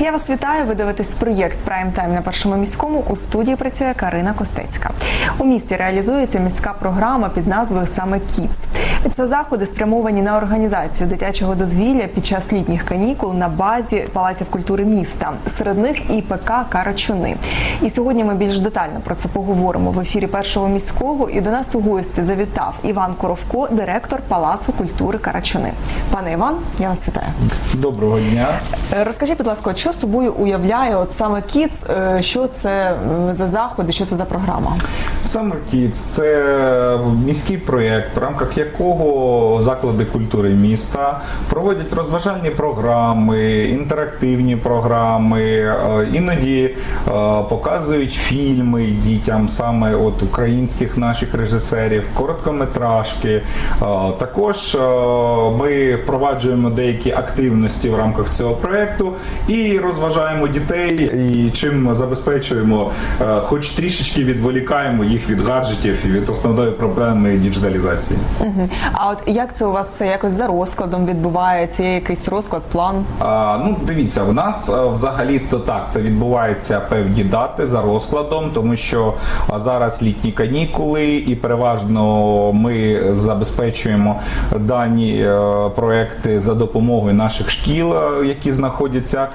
Я вас вітаю. Ви дивитесь проєкт Прайм Тайм на першому міському. У студії працює Карина Костецька. У місті реалізується міська програма під назвою саме Кіц. Це заходи спрямовані на організацію дитячого дозвілля під час літніх канікул на базі палаців культури міста. Серед них і ПК Карачуни. І сьогодні ми більш детально про це поговоримо в ефірі першого міського. І до нас у гості завітав Іван Коровко, директор Палацу культури Карачуни. Пане Іван, я вас вітаю. Доброго дня. Е, Розкажіть, будь ласка, що собою уявляє от саме КІЦ, е, що це за заходи, що це за програма? Summer Kids – це міський проєкт, в рамках якого заклади культури міста проводять розважальні програми, інтерактивні програми, е, іноді е, показують фільми дітям, саме от українських наших режисерів, короткометражки. Також ми впроваджуємо деякі активності в рамках цього проєкту і розважаємо дітей, і чим забезпечуємо, е, хоч трішечки відволікаємо їх від гаджетів і від основної проблеми діджиталізації. А от як це у вас все якось за розкладом відбувається? Є якийсь розклад, план? А, ну, дивіться, у нас е, взагалі то так це відбувається певні дати за розкладом, тому що зараз літні канікули, і переважно ми забезпечуємо дані е, проекти за допомогою наших шкіл, які знаходяться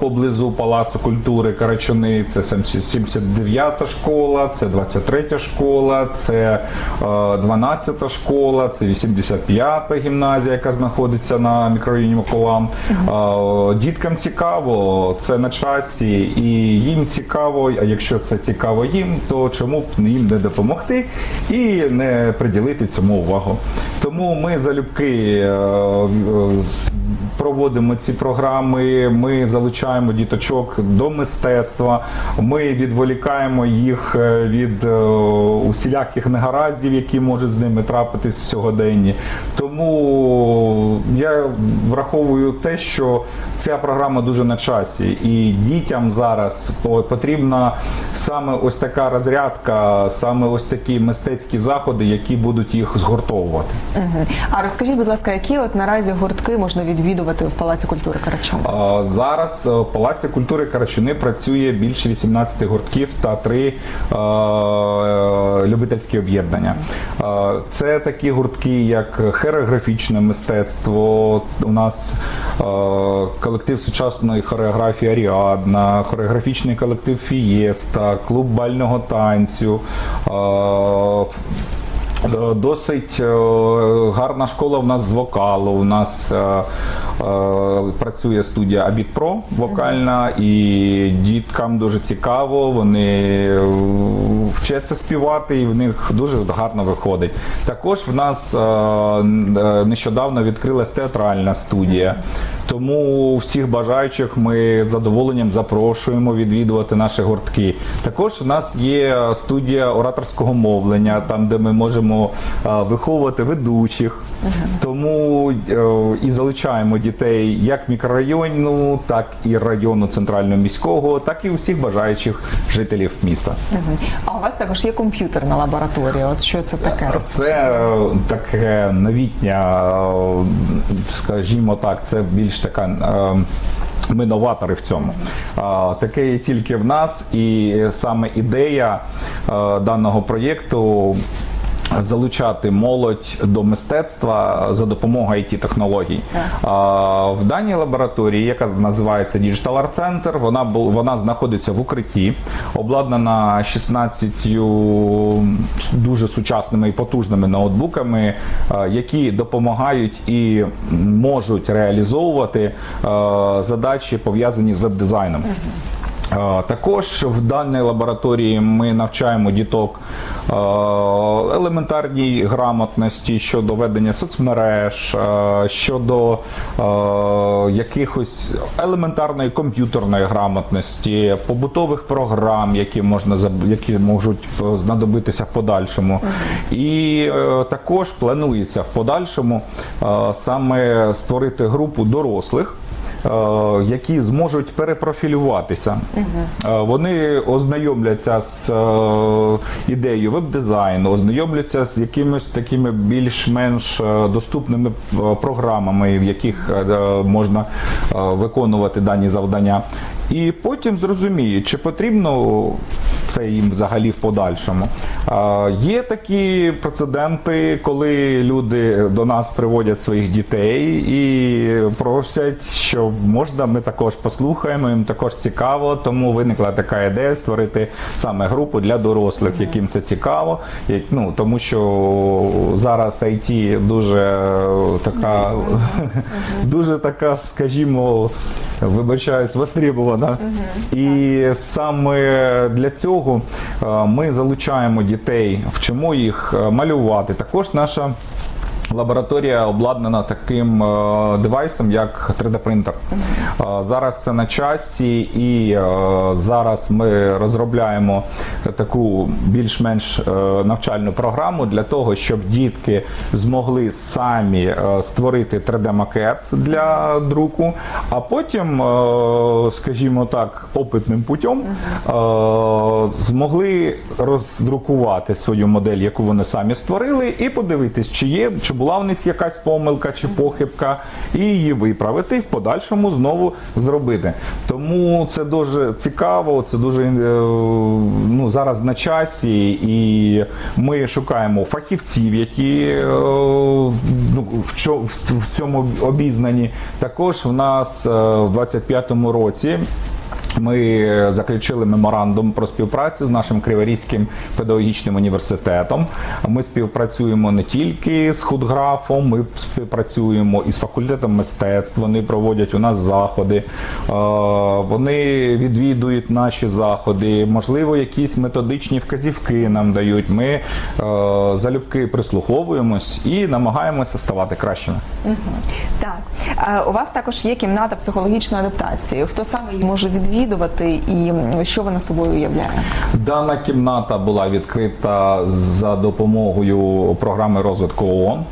поблизу Палацу культури Карачуни. Це 79-та школа, це 23-та школа, це 12-та школа, це 85-та гімназія, яка знаходиться на мікрорайоні Миколам. Е, Діткам цікаво, це на часі, і їм цікаво. А якщо це цікаво їм, то чому б їм не допомогти і не приділити цьому увагу? Тому ми залюбки е, е, проводимо ці програми. Ми залучаємо діточок до мистецтва. Ми відволікаємо їх е, від е, усіляких негараздів, які можуть з ними трапитись в сьогоденні. Тому я враховую те, що ця програма дуже на часі, і дітям зараз по- потрібна саме ось така розрядка, саме ось такі мистецькі заходи, які будуть їх згуртовувати. А розкажіть, будь ласка, які от наразі гуртки можна відвідувати в Палаці культури Карачуни? А, Зараз е, в Палаці культури Карачуни працює більше 18 гуртків та три е, любительські об'єднання. Це такі гуртки, як хореографічне мистецтво. У нас е, колектив сучасної хореографії Аріадна, хореографічний колектив Фієста, клуб бального танцю. Е, Досить е, гарна школа в нас з вокалу. У нас е, працює студія Абітпро вокальна, і діткам дуже цікаво. Вони вчаться співати, і в них дуже гарно виходить. Також в нас нещодавно відкрилась театральна студія. Тому всіх бажаючих ми з задоволенням запрошуємо відвідувати наші гуртки. Також в нас є студія ораторського мовлення, там де ми можемо е, виховувати ведучих. Тому е, і залучаємо дітей як мікрорайону, так і району центрального міського, так і усіх бажаючих жителів міста. А у вас також є комп'ютерна лабораторія. От що це таке? Це е, таке новітня, скажімо так, це більш така. Ми новатори в цьому. Таке є тільки в нас, і саме ідея даного проєкту. Залучати молодь до мистецтва за допомогою it технологій. А, в даній лабораторії, яка називається Digital Art Center, вона бу- вона знаходиться в укритті, обладнана 16 дуже сучасними і потужними ноутбуками, які допомагають і можуть реалізовувати задачі пов'язані з веб-дизайном. Е, Також в даній лабораторії ми навчаємо діток елементарній грамотності щодо ведення соцмереж, щодо якихось елементарної комп'ютерної грамотності, побутових програм, які можна які можуть е, знадобитися в подальшому. І е, також планується в подальшому саме створити групу дорослих які зможуть перепрофілюватися. Е, Вони ознайомляться з е, ідеєю веб-дизайну, ознайомляться з якимись такими більш-менш е, доступними е, програмами, в яких е, можна е, виконувати дані завдання. І потім зрозуміють, чи потрібно це їм взагалі в подальшому. Є такі прецеденти, коли люди до нас приводять своїх дітей і просять, що можна, ми також послухаємо, їм також цікаво. Тому виникла така ідея створити саме групу для дорослих, яким це цікаво. Ну тому що зараз IT дуже така, дуже така, скажімо, вибачаюсь, востребована. І саме для цього е, ми залучаємо дітей, вчимо їх е, малювати. Також наша. Лабораторія обладнана таким е, девайсом, як 3D-принтер. Е, зараз це на часі, і е, зараз ми розробляємо таку більш-менш е, навчальну програму для того, щоб дітки змогли самі е, створити 3D-макет для друку, а потім, е, скажімо так, опитним путем е, змогли роздрукувати свою модель, яку вони самі створили, і подивитись, чи є, чи була в них якась помилка чи похибка, і її виправити, і в подальшому знову зробити. Тому це дуже цікаво, це дуже е, ну, зараз на часі, і ми шукаємо фахівців, які е, ну, в цьому обізнані. Також в нас е, в 25-му році. Ми заключили меморандум про співпрацю з нашим Криворізьким педагогічним університетом. Ми співпрацюємо не тільки з худграфом, ми співпрацюємо і з факультетом мистецтв. Вони проводять у нас заходи, Е, вони відвідують наші заходи. Можливо, якісь методичні вказівки нам дають. Ми е, залюбки прислуховуємось і намагаємося ставати кращими. Так, у вас також є кімната психологічної адаптації. Хто саме її може відвідувати і що вона собою уявляє? Дана кімната була відкрита за допомогою програми розвитку ООН.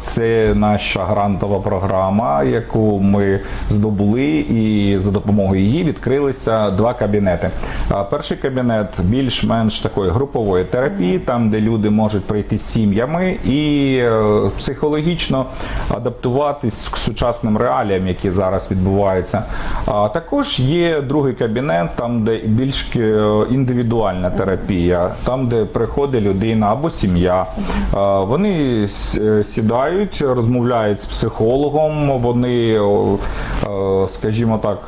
Це наша грантова програма, яку ми здобули, і за допомогою її відкрилися два кабінети. Перший кабінет більш-менш такої групової терапії, там де люди можуть прийти з сім'ями і е, психологічно адаптуватись к сучасним реаліям, які зараз відбуваються. А також є другий кабінет, там де більш е, індивідуальна терапія, там де приходить людина або сім'я. Вони сідають, розмовляють з психологом. Вони, е, скажімо так.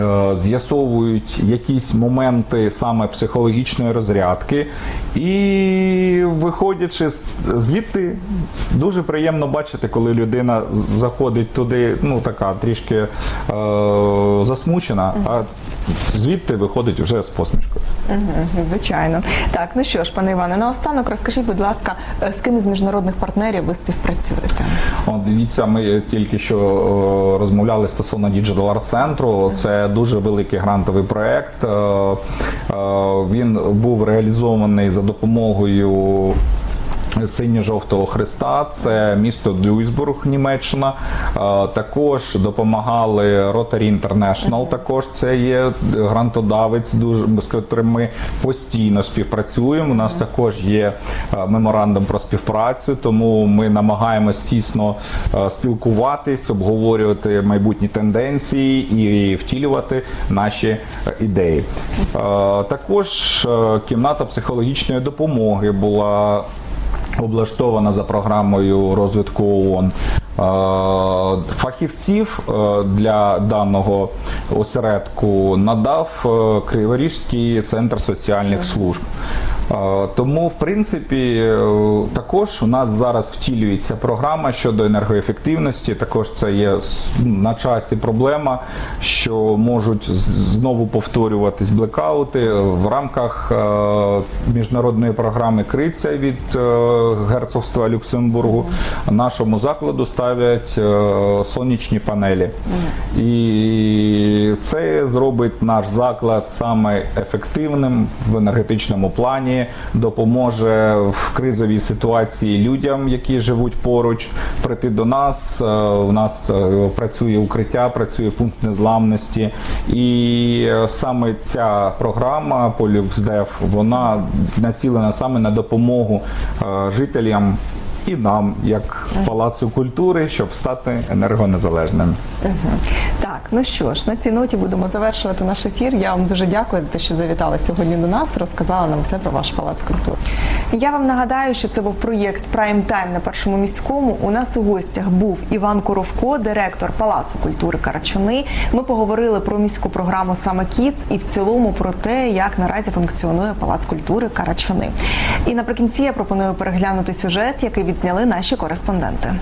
е, З'ясовують якісь моменти саме психологічної розрядки, і виходячи звідти, дуже приємно бачити, коли людина заходить туди, ну така трішки е, засмучена, а звідти виходить вже з посмішкою. Мгм, Звичайно. Так, ну що ж, пане Іване, наостанок розкажіть, будь ласка, е, з ким із міжнародних партнерів ви співпрацюєте? О, дивіться, ми тільки що е, розмовляли стосовно Digital Art центру. Це дуже великий грантовий проект. Е, е, Він був реалізований за допомогою. Синьо-жовтого хреста, це місто Дуйсбург, Німеччина. Е, Також допомагали Rotary International, Також це є грантодавець, дуже з котрим ми постійно співпрацюємо. У нас також є е, меморандум про співпрацю, тому ми намагаємось тісно е, спілкуватись, обговорювати майбутні тенденції і втілювати наші ідеї. Також кімната психологічної допомоги була облаштована за програмою розвитку ООН. Е, Фахівців е, для даного осередку надав е, Криворізький центр соціальних служб. Тому, в принципі, е, також у нас зараз втілюється програма щодо енергоефективності. Також це є на часі проблема, що можуть знову повторюватись блекаути в рамках е, міжнародної програми Криця від е, герцогства Люксембургу. Нашому закладу ставлять сонячні панелі. І це зробить наш заклад саме ефективним в енергетичному плані, допоможе в кризовій ситуації людям, які живуть поруч, прийти до нас. Е, У нас е, працює укриття, працює пункт незламності, і е, саме ця програма Полюксдев вона націлена саме на допомогу жителям. І нам, як палацу культури, щоб стати енергонезалежним. Так, ну що ж, на цій ноті будемо завершувати наш ефір. Я вам дуже дякую за те, що завітали сьогодні до нас, розказали нам все про ваш палац культури. Я вам нагадаю, що це був проєкт Прайм Тайм на першому міському. У нас у гостях був Іван Коровко, директор Палацу культури Карачуни. Ми поговорили про міську програму саме Кіц і в цілому про те, як наразі функціонує Палац культури Карачуни. І наприкінці я пропоную переглянути сюжет, який відзняли наші кореспонденти.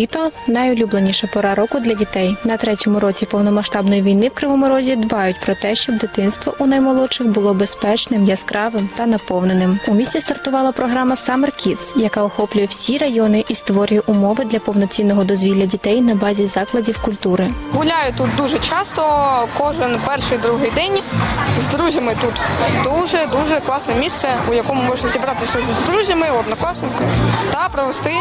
Літо найулюбленіша пора року для дітей. На третьому році повномасштабної війни в Кривому Розі дбають про те, щоб дитинство у наймолодших було безпечним, яскравим та наповненим. У місті стартувала програма Summer Kids, яка охоплює всі райони і створює умови для повноцінного дозвілля дітей на базі закладів культури. Гуляю тут дуже часто, кожен перший другий день з друзями тут. Дуже дуже класне місце, у якому можна зібратися з друзями, однокласниками та провести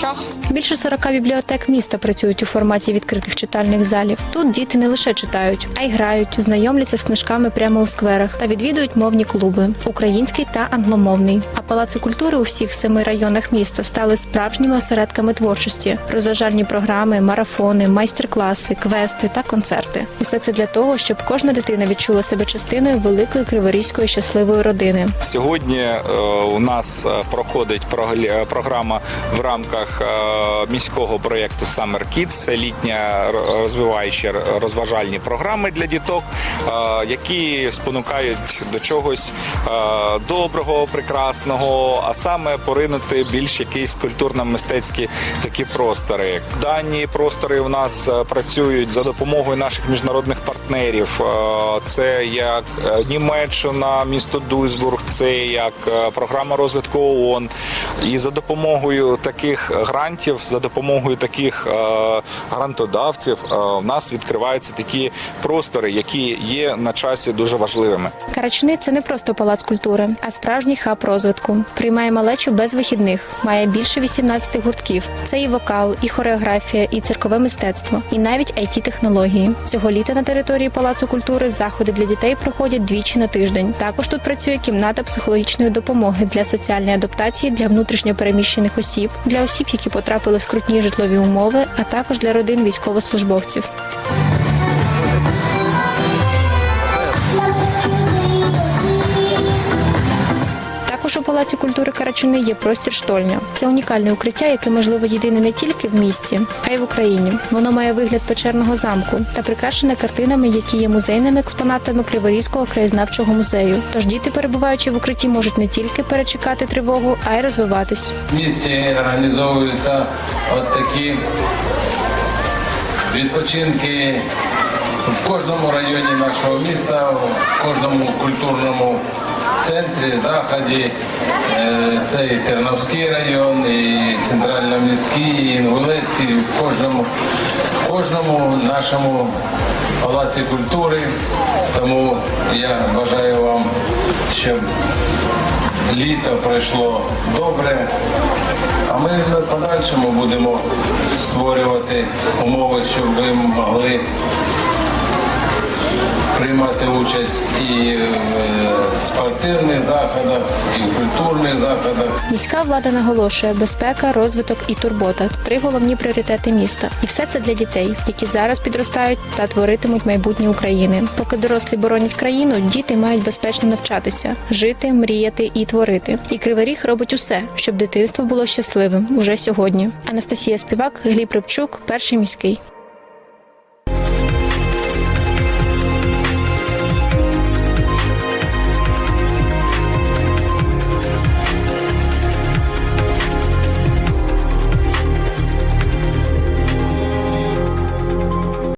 час. Більше 40 бібліотек міста працюють у форматі відкритих читальних залів. Тут діти не лише читають, а й грають, знайомляться з книжками прямо у скверах та відвідують мовні клуби український та англомовний. А палаци культури у всіх семи районах міста стали справжніми осередками творчості, розважальні програми, марафони, майстер-класи, квести та концерти. Усе це для того, щоб кожна дитина відчула себе частиною великої криворізької щасливої родини. Сьогодні е, у нас е, проходить програма в рамках е, міського проєкту Summer Kids. Це літня розвиваючі розважальні програми для діток, е, які спонукають до чогось е, доброго, прекрасного, а саме поринути більш якісь культурно-мистецькі такі простори. Дані простори у нас е, працюють за допомогою наших міжнародних партнерів. Це як Німеччина, місто Дуйсбург, це як програма розвитку ООН. І за допомогою таких грантів, за допомогою таких е, грантодавців, е, у нас відкриваються такі простори, які є на часі дуже важливими. Карачуни це не просто палац культури, а справжній хаб розвитку. Приймає малечу без вихідних, має більше 18 гуртків. Це і вокал, і хореографія, і циркове мистецтво, і навіть it технології. Цього літа на території палацу культури заходи для дітей проходять двічі на тиждень. Також тут працює кімната психологічної допомоги для соціальної адаптації для внутрішньопереміщених осіб, для осіб, які потрапили в скрутні житлові умови, а також для родин військовослужбовців. Палаці культури Карачуни є простір штольня. Це унікальне укриття, яке можливо єдине не тільки в місті, а й в Україні. Воно має вигляд печерного замку та прикрашене картинами, які є музейними експонатами Криворізького краєзнавчого музею. Тож діти, перебуваючи в укритті, можуть не тільки перечекати тривогу, а й розвиватись. В місті організовуються от такі відпочинки в кожному районі нашого міста, в кожному культурному центрі, заході. Е, Це і Терновський район, і Центрально-міський, і Інгулецький, в кожному, в кожному нашому палаці культури. Тому я бажаю вам, щоб літо пройшло добре, а ми на подальшому будемо створювати умови, щоб ви могли приймати участь і в е, спортивних заходах, і в культурних заходах. Міська влада наголошує безпека, розвиток і турбота три головні пріоритети міста. І все це для дітей, які зараз підростають та творитимуть майбутнє України. Поки дорослі боронять країну, діти мають безпечно навчатися, жити, мріяти і творити. І Кривий Ріг робить усе, щоб дитинство було щасливим уже сьогодні. Анастасія Співак, Гліб Рибчук, перший міський.